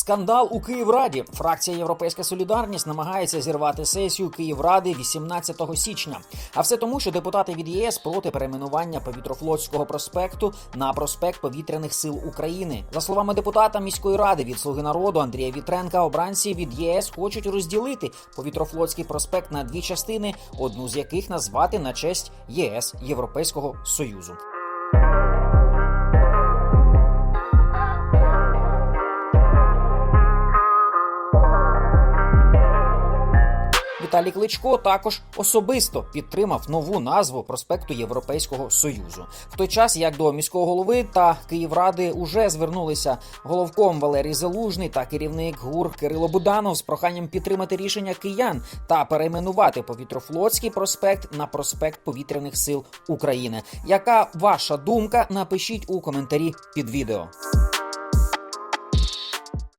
Скандал у Київраді. Фракція Європейська Солідарність намагається зірвати сесію Київради 18 січня. А все тому, що депутати від ЄС проти перейменування повітрофлотського проспекту на проспект повітряних сил України. За словами депутата міської ради від Слуги народу Андрія Вітренка, обранці від ЄС хочуть розділити повітрофлотський проспект на дві частини, одну з яких назвати на честь ЄС Європейського Союзу. Віталій Кличко також особисто підтримав нову назву проспекту Європейського Союзу. В той час, як до міського голови та Київради уже звернулися головком Валерій Залужний та керівник ГУР Кирило Буданов з проханням підтримати рішення киян та перейменувати повітрофлотський проспект на проспект повітряних сил України. Яка ваша думка? Напишіть у коментарі під відео.